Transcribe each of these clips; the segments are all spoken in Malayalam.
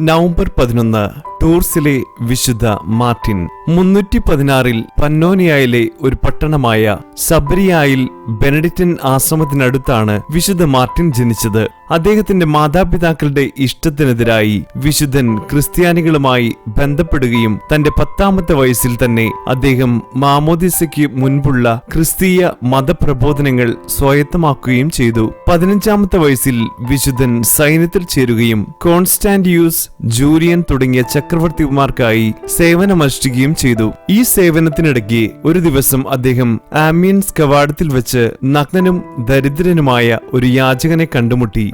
നവംബർ പതിനൊന്ന് ടൂർസിലെ വിശുദ്ധ മാർട്ടിൻ മുന്നൂറ്റി പതിനാറിൽ പന്നോനിയയിലെ ഒരു പട്ടണമായ സബരിയായിൽ ബെനഡിറ്റൻ ആശ്രമത്തിനടുത്താണ് വിശുദ്ധ മാർട്ടിൻ ജനിച്ചത്. അദ്ദേഹത്തിന്റെ മാതാപിതാക്കളുടെ ഇഷ്ടത്തിനെതിരായി വിശുദ്ധൻ ക്രിസ്ത്യാനികളുമായി ബന്ധപ്പെടുകയും തന്റെ പത്താമത്തെ വയസ്സിൽ തന്നെ അദ്ദേഹം മാമോദിസയ്ക്ക് മുൻപുള്ള ക്രിസ്തീയ മതപ്രബോധനങ്ങൾ സ്വായത്തമാക്കുകയും ചെയ്തു. പതിനഞ്ചാമത്തെ വയസ്സിൽ വിശുദ്ധൻ സൈന്യത്തിൽ ചേരുകയും കോൺസ്റ്റാന്റിയൂസ് ജൂലിയൻ തുടങ്ങിയ ചക്രവർത്തിമാർക്കായി സേവനമനുഷ്ഠിക്കുകയും ചെയ്തു. ഈ സേവനത്തിനിടയ്ക്ക് ഒരു ദിവസം അദ്ദേഹം ആമിയൻസ് കവാടത്തിൽ വെച്ച് നഗ്നനും ദരിദ്രനുമായ ഒരു യാചകനെ കണ്ടുമുട്ടി.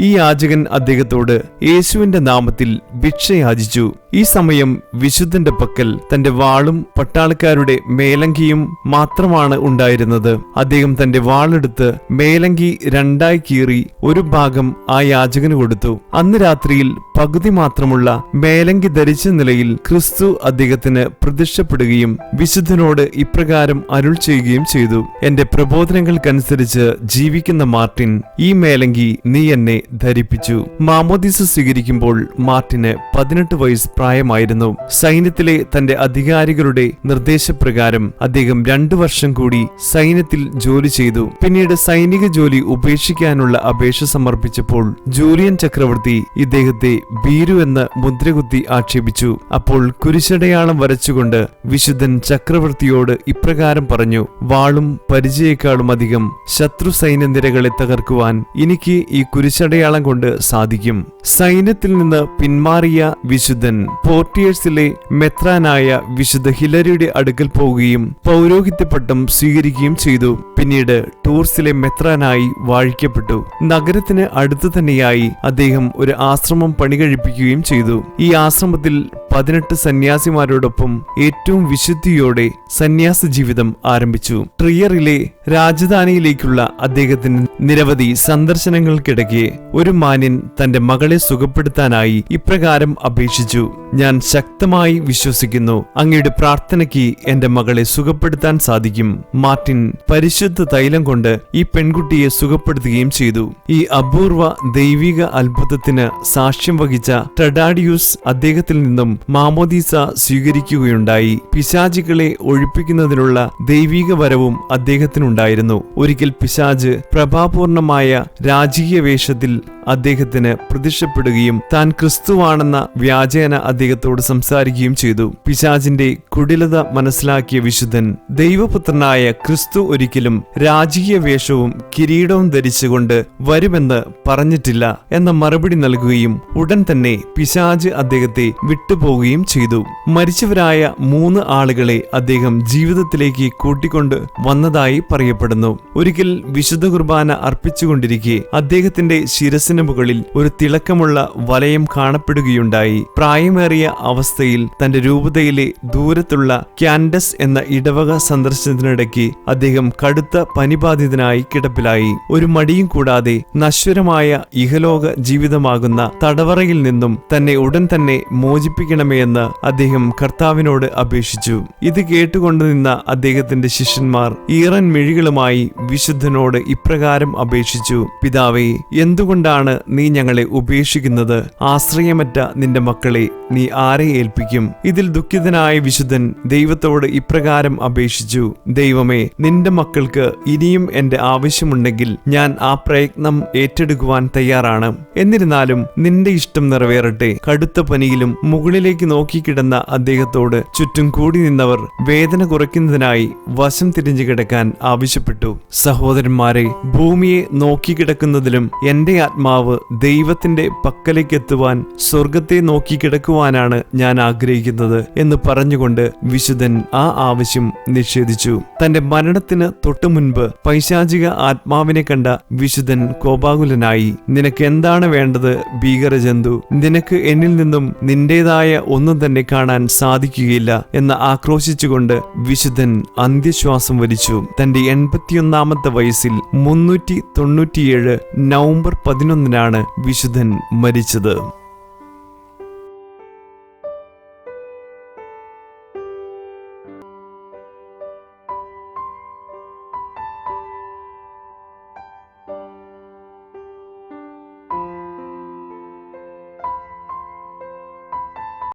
ഈ യാചകൻ അദ്ദേഹത്തോട് യേശുവിന്റെ നാമത്തിൽ ഭിക്ഷയാചിച്ചു. ഈ സമയം വിശുദ്ധന്റെ പക്കൽ തന്റെ വാളും പട്ടാളക്കാരുടെ മേലങ്കിയും മാത്രമാണ് ഉണ്ടായിരുന്നത്. അദ്ദേഹം തന്റെ വാളെടുത്ത് മേലങ്കി രണ്ടായി കീറി ഒരു ഭാഗം ആ യാചകന് കൊടുത്തു. അന്ന് രാത്രിയിൽ പകുതി മാത്രമുള്ള മേലങ്കി ധരിച്ച നിലയിൽ ക്രിസ്തു അദ്ദേഹത്തിന് പ്രത്യക്ഷപ്പെടുകയും വിശുദ്ധനോട് ഇപ്രകാരം അരുൾ ചെയ്യുകയും ചെയ്തു. എന്റെ പ്രബോധനങ്ങൾക്കനുസരിച്ച് ജീവിക്കുന്ന മാർട്ടിൻ ഈ മേലങ്കി നീ എന്നെ ധരിപ്പിച്ചു. മാമോദിസ സ്വീകരിക്കുമ്പോൾ മാർട്ടിന് പതിനെട്ട് വയസ്സ് പ്രായമായിരുന്നു. സൈന്യത്തിലെ തന്റെ അധികാരികളുടെ നിർദ്ദേശപ്രകാരം അദ്ദേഹം രണ്ടു വർഷം കൂടി സൈന്യത്തിൽ ജോലി ചെയ്തു. പിന്നീട് സൈനിക ജോലി ഉപേക്ഷിക്കാനുള്ള അപേക്ഷ സമർപ്പിച്ചപ്പോൾ ജൂലിയൻ ചക്രവർത്തി ഇദ്ദേഹത്തെ ഭീരു എന്ന് മുദ്രകുത്തി ആക്ഷേപിച്ചു. അപ്പോൾ കുരിശടയാളം വരച്ചുകൊണ്ട് വിശുദ്ധൻ ചക്രവർത്തിയോട് ഇപ്രകാരം പറഞ്ഞു വാളും പരിചയേക്കാളും അധികം ശത്രു സൈന്യ നിരകളെ തകർക്കുവാൻ എനിക്ക് ഈ കുരിശടയാളം കൊണ്ട് സാധിക്കും. സൈന്യത്തിൽ നിന്ന് പിന്മാറിയ വിശുദ്ധൻ പോർട്ടിയേഴ്സിലെ മെത്രാനായ വിശുദ്ധ ഹിലരിയുടെ അടുക്കൽ പോവുകയും പൗരോഹിത്യ പട്ടം സ്വീകരിക്കുകയും ചെയ്തു. പിന്നീട് ടൂർസിലെ മെത്രാനായി വാഴിക്കപ്പെട്ടു. നഗരത്തിന് അടുത്തു തന്നെയായി അദ്ദേഹം ഒരു ആശ്രമം പണികഴിപ്പിക്കുകയും ചെയ്തു. ഈ ആശ്രമത്തിൽ പതിനെട്ട് സന്യാസിമാരോടൊപ്പം ഏറ്റവും വിശുദ്ധിയോടെ സന്യാസ ജീവിതം ആരംഭിച്ചു. ട്രിയറിലെ രാജധാനിയിലേക്കുള്ള അദ്ദേഹത്തിന് നിരവധി സന്ദർശനങ്ങൾക്കിടയ്ക്ക് ഒരു മാന്യൻ തന്റെ മകളെ സുഖപ്പെടുത്താനായി ഇപ്രകാരം അപേക്ഷിച്ചു. ഞാൻ ശക്തമായി വിശ്വസിക്കുന്നു. അങ്ങയുടെ പ്രാർത്ഥനയ്ക്ക് എന്റെ മകളെ സുഖപ്പെടുത്താൻ സാധിക്കും. മാർട്ടിൻ പരിശുദ്ധ തൈലം കൊണ്ട് ഈ പെൺകുട്ടിയെ സുഖപ്പെടുത്തുകയും ചെയ്തു. ഈ അപൂർവ ദൈവിക അത്ഭുതത്തിന് സാക്ഷ്യം വഹിച്ച ടഡാഡിയൂസ് അദ്ദേഹത്തിൽ നിന്നും മാമോദീസ സ്വീകരിക്കുകയുണ്ടായി. പിശാചുകളെ ഒഴിപ്പിക്കുന്നതിനുള്ള ദൈവിക വരവും അദ്ദേഹത്തിനുണ്ടായിരുന്നു. ഒരിക്കൽ പിശാജ് പ്രഭാപൂർണമായ രാജകീയ വേഷത്തിൽ അദ്ദേഹത്തിന് പ്രത്യക്ഷപ്പെടുകയും താൻ ക്രിസ്തുവാണെന്ന വ്യാജേന അദ്ദേഹത്തോട് സംസാരിക്കുകയും ചെയ്തു. പിശാചിന്റെ കുടിലത മനസ്സിലാക്കിയ വിശുദ്ധൻ ദൈവപുത്രനായ ക്രിസ്തു ഒരിക്കലും രാജകീയ വേഷവും കിരീടവും ധരിച്ചുകൊണ്ട് വരുമെന്ന് പറഞ്ഞിട്ടില്ല എന്ന മറുപടി നൽകുകയും ഉടൻ തന്നെ പിശാജ് അദ്ദേഹത്തെ വിട്ടുപോകുകയും ചെയ്തു. മരിച്ചവരായ മൂന്ന് ആളുകളെ അദ്ദേഹം ജീവിതത്തിലേക്ക് കൂട്ടിക്കൊണ്ട് വന്നതായി പറയപ്പെടുന്നു. ഒരിക്കൽ വിശുദ്ധ കുർബാന അർപ്പിച്ചുകൊണ്ടിരിക്കെ അദ്ദേഹത്തിന്റെ ശിരസിന് മുകളിൽ ഒരു തിളക്കമുള്ള വലയം കാണപ്പെടുകയുണ്ടായി. പ്രായമേറിയ അവസ്ഥയിൽ തന്റെ രൂപതയിലെ ദൂരത്തുള്ള ക്യാൻഡസ് എന്ന ഇടവക സന്ദർശനത്തിനിടയ്ക്ക് അദ്ദേഹം കടുത്ത പനിബാധിതനായി കിടപ്പിലായി. ഒരു മടിയും കൂടാതെ നശ്വരമായ ഇഹലോക ജീവിതമാകുന്ന തടവറയിൽ നിന്നും തന്നെ ഉടൻ തന്നെ മോചിപ്പിക്കണമേ എന്ന് അദ്ദേഹം കർത്താവിനോട് അപേക്ഷിച്ചു. ഇത് കേട്ടുകൊണ്ട് നിന്ന അദ്ദേഹത്തിന്റെ ശിഷ്യന്മാർ ഈറൻ മിഴികളുമായി വിശുദ്ധനോട് ഇപ്രകാരം അപേക്ഷിച്ചു. പിതാവേ എന്തുകൊണ്ടാണ് നീ ഞങ്ങളെ ഉപേക്ഷിക്കുന്നത്? ആശ്രയമറ്റ നിന്റെ മക്കളെ നീ ആരെ ഏൽപ്പിക്കും? ഇതിൽ ദുഃഖിതനായ വിശുദ്ധൻ ദൈവത്തോട് ഇപ്രകാരം അപേക്ഷിച്ചു ദൈവമേ നിന്റെ മക്കൾക്ക് ഇനിയും എന്റെ ആവശ്യമുണ്ടെങ്കിൽ ഞാൻ ആ പ്രയത്നം ഏറ്റെടുക്കുവാൻ തയ്യാറാണ്. എന്നിരുന്നാലും നിന്റെ ഇഷ്ടം നിറവേറട്ടെ. കടുത്ത പനിയിലും മുകളിലേക്ക് നോക്കിക്കിടന്ന അദ്ദേഹത്തോട് ചുറ്റും കൂടി നിന്നവർ വേദന കുറയ്ക്കുന്നതിനായി വശം തിരിഞ്ഞു കിടക്കാൻ ആവശ്യപ്പെട്ടു. സഹോദരന്മാരെ ഭൂമിയെ നോക്കിക്കിടക്കുന്നതിലും എന്റെ ആത്മാവ് ദൈവത്തിന്റെ പക്കലേക്ക് എത്തുവാൻ സ്വർഗത്തെ നോക്കിക്കിടക്കുവാനാണ് ഞാൻ ആഗ്രഹിക്കുന്നത് എന്ന് പറഞ്ഞുകൊണ്ട് വിശുദ്ധൻ ആ ആവശ്യം നിഷേധിച്ചു. തന്റെ മരണത്തിന് തൊട്ടു മുൻപ് പൈശാചിക ആത്മാവിനെ കണ്ട വിശുദ്ധൻ കോപാകുലനായി നിനക്ക് എന്താണ് വേണ്ടത് ഭീകരജന്തു? നിനക്ക് എന്നിൽ നിന്നും നിന്റേതായ ഒന്നും തന്നെ കാണാൻ സാധിക്കുകയില്ല എന്ന് ആക്രോശിച്ചുകൊണ്ട് വിശുദ്ധൻ അന്ത്യശ്വാസം വലിച്ചു. തന്റെ എൺപത്തിയൊന്നാമത്തെ വയസ്സിൽ മുന്നൂറ്റി തൊണ്ണൂറ്റിയേഴ് നവംബർ പതിനൊന്നിനാണ് വിശുദ്ധൻ മരിച്ചത്.